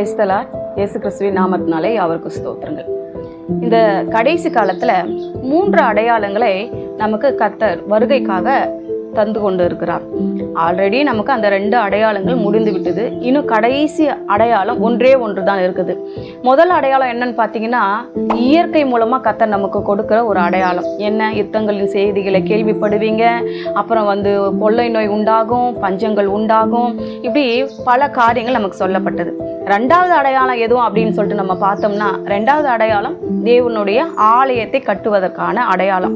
கிரைஸ்தலா இயேசு கிறிஸ்துவின் நாமத்தினாலே அவருக்கு ஸ்தோத்திரங்கள். இந்த கடைசி காலத்துல மூன்று அடையாளங்களை நமக்கு கத்தர் வருகைக்காக தந்து கொண்டு இருக்கிறார். ஆல்ரெடி நமக்கு அந்த ரெண்டு அடையாளங்கள் முடிந்து விட்டது. இன்னும் கடைசி அடையாளம் ஒன்றே ஒன்று தான் இருக்குது. முதல் அடையாளம் என்னன்னு பார்த்தீங்கன்னா இயற்கை மூலமாக கத்தர் நமக்கு கொடுக்குற ஒரு அடையாளம். என்ன? யுத்தங்களின் செய்திகளை கேள்விப்படுவீங்க. அப்புறம் வந்து கொள்ளை நோய் உண்டாகும் பஞ்சங்கள் உண்டாகும். இப்படி பல காரியங்கள் நமக்கு சொல்லப்பட்டது. ரெண்டாவது அடையாளம் எதுவும் அப்படின்னு சொல்லிட்டு நம்ம பார்த்தோம்னா ரெண்டாவது அடையாளம் தேவனுடைய ஆலயத்தை கட்டுவதற்கான அடையாளம்.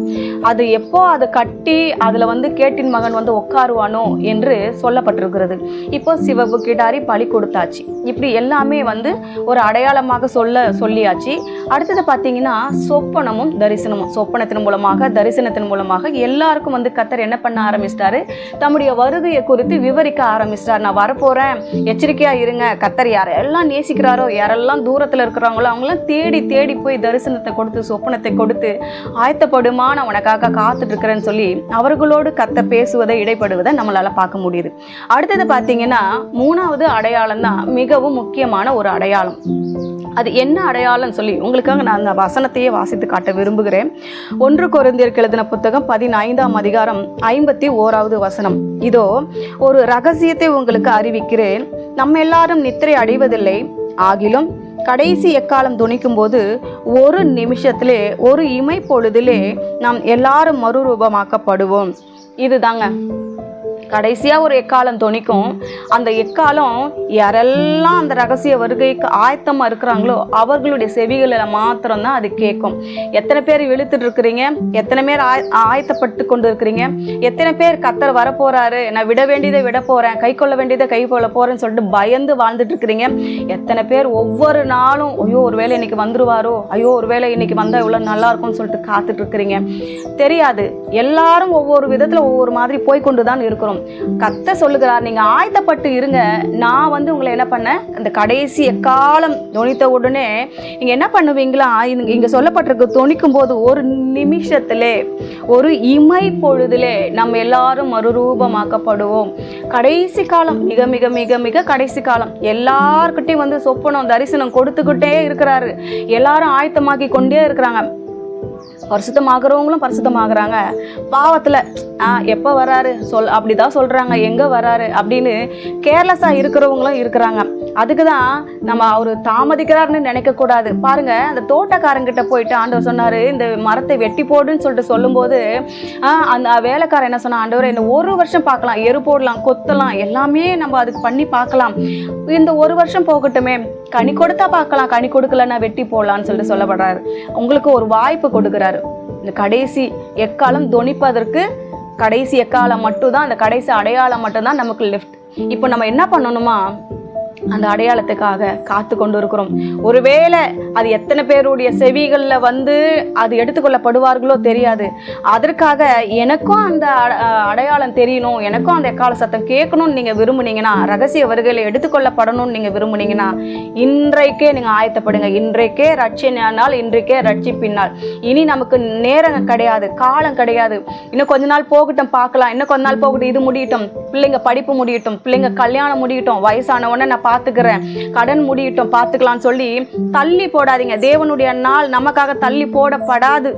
அது எப்போ அதை கட்டி அதில் வந்து கேட்டின் மகன் வந்து உட்காருவானோ என்று சொல்லப்பட்டிருக்கிறது. இப்போ சிவப்பு கிடாரி பலி கொடுத்தாச்சு. இப்படி எல்லாமே வந்து ஒரு அடையாளமாக சொல்ல சொல்லியாச்சு. அடுத்தது பார்த்தீங்கன்னா சொப்பனமும் தரிசனமும். சொப்பனத்தின் மூலமாக தரிசனத்தின் மூலமாக எல்லாருக்கும் வந்து கத்தர் என்ன பண்ண ஆரம்பிச்சிட்டாரு? தம்முடைய வருகையை குறித்து விவரிக்க ஆரம்பிச்சிட்டார். நான் வரப்போகிறேன் எச்சரிக்கையாக இருங்க. கத்தர் யாரெல்லாம் நேசிக்கிறாரோ யாரெல்லாம் தூரத்தில் இருக்கிறாங்களோ அவங்களாம் தேடி தேடி போய் தரிசனத்தை கொடுத்து சொப்பனத்தை கொடுத்து ஆயத்தப்படுமா நான் உனக்காக காத்துட்ருக்கிறேன்னு சொல்லி அவர்களோடு கத்த பேசுவதை இடைப்படுவதை நம்மளால் பார்க்க முடியுது. அடுத்தது பார்த்தீங்கன்னா மூணாவது அடையாளம் தான் மிகவும் முக்கியமான ஒரு அடையாளம். அது என்ன அடையாளம்னு சொல்லி உங்களுக்காக நான் அந்த வசனத்தையே வாசித்து காட்ட விரும்புகிறேன். ஒன்று கொரிந்தியருக்கு எழுதின புத்தகம் பதினைந்தாம் அதிகாரம் ஐம்பத்தி ஓராவது வசனம். இதோ ஒரு ரகசியத்தை உங்களுக்கு அறிவிக்கிறேன். நம்ம எல்லாரும் நித்திரை அடைவதில்லை. ஆகிலும் கடைசி எக்காலம் துணிக்கும் போது ஒரு நிமிஷத்திலே ஒரு இமை பொழுதிலே நாம் எல்லாரும் மறுரூபமாக்கப்படுவோம். இதுதாங்க. கடைசியாக ஒரு எக்காலம் துணிக்கும் அந்த எக்காலம் யாரெல்லாம் அந்த ரகசிய வருகைக்கு ஆயத்தமாக இருக்கிறாங்களோ அவர்களுடைய செவிகளில் மாத்திரம்தான் அது கேட்கும். எத்தனை பேர் இழுத்துட்டு இருக்கிறீங்க? எத்தனை பேர் ஆய ஆயத்தப்பட்டு கொண்டு இருக்கிறீங்க எத்தனை பேர் கத்தர் வரப்போகிறாரு நான் விட வேண்டியதை விட போகிறேன் கை கொள்ள வேண்டியதை கை கொள்ள போகிறேன்னு சொல்லிட்டு பயந்து வாழ்ந்துட்டு இருக்கிறீங்க. எத்தனை பேர் ஒவ்வொரு நாளும் ஐயோ ஒரு வேலை இன்னைக்கு வந்துருவாரோ? ஐயோ ஒருவேளை இன்னைக்கு வந்தா வந்தால் நல்லா இருக்கும்னு சொல்லிட்டு காத்துட்டு இருக்கிறீங்க. தெரியாது. எல்லாரும் ஒவ்வொரு விதத்தில் ஒவ்வொரு மாதிரி போய்கொண்டு தான் இருக்கிறோம். கத்த சொல்லுகிறார் நீங்க ஆயத்தப்பட்டு இருங்க. நான் வந்து உங்களை என்ன பண்ணேன்? அந்த கடைசி எக்காலம் துணித்த உடனே நீங்க என்ன பண்ணுவீங்களா? இங்க- இங்க சொல்லப்பட்டிருக்கு தொனிக்கும் போது ஒரு நிமிஷத்திலே ஒரு இமை பொழுதிலே நம்ம எல்லாரும் மறுரூபமாக்கப்படுவோம். கடைசி காலம் மிக மிக மிக மிக கடைசி காலம். எல்லார்கிட்டையும் வந்து சொப்பனம் தரிசனம் கொடுத்துக்கிட்டே இருக்கிறாரு. எல்லாரும் ஆயத்தமாக்கி கொண்டே இருக்கிறாங்க. பரிசுத்தமாகறவங்களும் பரிசுத்தமாகறாங்க. பாவத்தில் எப்போ வராரு? சொல் அப்படிதான் சொல்கிறாங்க எங்கே வராரு? அப்படின்னு கேர்லெஸ்ஸாக இருக்கிறவங்களும் இருக்கிறாங்க. அதுக்கு தான் நம்ம அவர் தாமதிக்கிறாருன்னு நினைக்கக்கூடாது. பாருங்க அந்த தோட்டக்காரங்கிட்ட போயிட்டு ஆண்டவர் சொன்னார் இந்த மரத்தை வெட்டி போடுன்னு சொல்லிட்டு சொல்லும்போது அந்த வேலைக்காரன் என்ன சொன்னான் ஆண்டவர் இந்த ஒரு வருஷம் பார்க்கலாம் எரு போடலாம் கொத்தலாம் எல்லாமே நம்ம அதுக்கு பண்ணி பார்க்கலாம். இந்த ஒரு வருஷம் போகட்டுமே கனி கொடுத்தா பார்க்கலாம் கனி கொடுக்கலன்னா வெட்டி போடலாம்னு சொல்லிட்டு சொல்லப்படுறாரு. உங்களுக்கு ஒரு வாய்ப்பு கொடுக்குறாரு. இந்த கடைசி எக்காலம் துணிப்பதற்கு கடைசி எக்காலம் மட்டும்தான் அந்த கடைசி அடையாளம் மட்டும்தான் நமக்கு லெஃப்ட் இப்போ நம்ம என்ன பண்ணணுமா அந்த அடையாளத்துக்காக காத்து கொண்டு இருக்கிறோம் ஒருவேளை அது எத்தனை பேருடைய செவிகளில் வந்து அது எடுத்துக்கொள்ளப்படுவார்களோ தெரியாது. அதற்காக எனக்கும் அந்த அடையாளம் தெரியணும். எனக்கும் அந்த எக்கால சத்தம் கேட்கணும்னு நீங்கள் விரும்புனீங்கன்னா ரகசிய வருகையில் எடுத்துக்கொள்ளப்படணும்னு நீங்கள் விரும்புனீங்கன்னா இன்றைக்கே நீங்கள் ஆயத்தப்படுங்க. இன்றைக்கே ரட்சினால் இன்றைக்கே ரட்சிப்பின்னால் இனி நமக்கு நேரம் கிடையாது காலம் கிடையாது. இன்னும் கொஞ்ச நாள் போகட்டும் பார்க்கலாம். இன்னும் கொஞ்ச நாள் போகட்டும் இது முடியட்டும். பிள்ளைங்க படிப்பு முடியட்டும் பிள்ளைங்க கல்யாணம் முடியட்டும் வயசான உடனே நான் பார்த்துக்கிறேன் கடன் முடியட்டும் பார்த்துக்கலாம்னு சொல்லி தள்ளி போடாதீங்க. தேவனுடைய நாள் நமக்காக தள்ளி போடப்படாது.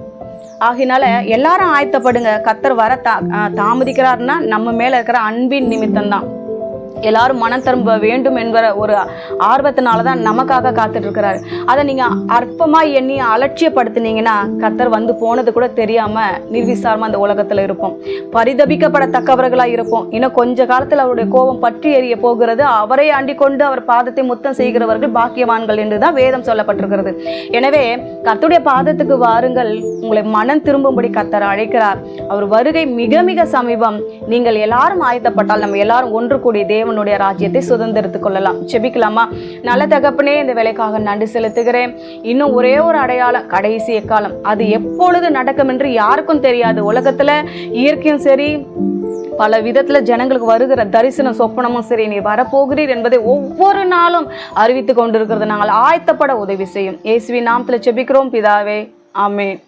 ஆகினால எல்லாரும் ஆயத்தப்படுங்க. கத்தர் வர தா தாமதிக்கிறாருன்னா நம்ம மேல இருக்கிற அன்பின் நிமித்தம் தான் எல்லாரும் மனம் திரும்ப வேண்டும் என்கிற ஒரு ஆர்வத்தினால தான் நமக்காக காத்துட்டு இருக்கிறாரு அதை நீங்கள் அற்பமாக எண்ணி அலட்சியப்படுத்துனீங்கன்னா கத்தர் வந்து போனது கூட தெரியாமல் நிர்விசாரமாக அந்த உலகத்தில் இருப்போம். பரிதபிக்கப்படத்தக்கவர்களாக இருப்போம். இன்னும் கொஞ்ச காலத்தில் அவருடைய கோபம் பற்றி எறிய போகிறது. அவரை ஆண்டி கொண்டு அவர் பாதத்தை முத்தம் செய்கிறவர்கள் பாக்கியவான்கள் என்று தான் வேதம் சொல்லப்பட்டிருக்கிறது. எனவே கத்துடைய பாதத்துக்கு வாருங்கள். உங்களை மனம் திரும்பும்படி கத்தர் அழைக்கிறார். அவர் வருகை மிக மிக சமீபம். நீங்கள் எல்லாரும் ஆயத்தப்பட்டால் நம்ம எல்லாரும் ஒன்று கூடி தேவனுடைய ராஜ்யத்தை சுதந்திரத்துக் கொள்ளலாம். செபிக்கலாமா? நல்ல தகப்பனே இந்த வேலைக்காக நன்றி செலுத்துகிறேன். இன்னும் ஒரே ஒரு அடையாளம் கடைசி எக்காலம். அது எப்பொழுது நடக்கும் என்று யாருக்கும் தெரியாது. உலகத்துல இயற்கையும் சரி பல விதத்தில் ஜனங்களுக்கு வருகிற தரிசனம் சொப்பனமும் சரி நீ வரப்போகிறீர் என்பதை ஒவ்வொரு நாளும் அறிவித்து கொண்டிருக்கிறது நாங்கள் ஆயத்தப்பட உதவி செய்யும். ஏசுவி நாமத்தில் செபிக்கிறோம். பிதாவே ஆமேன்.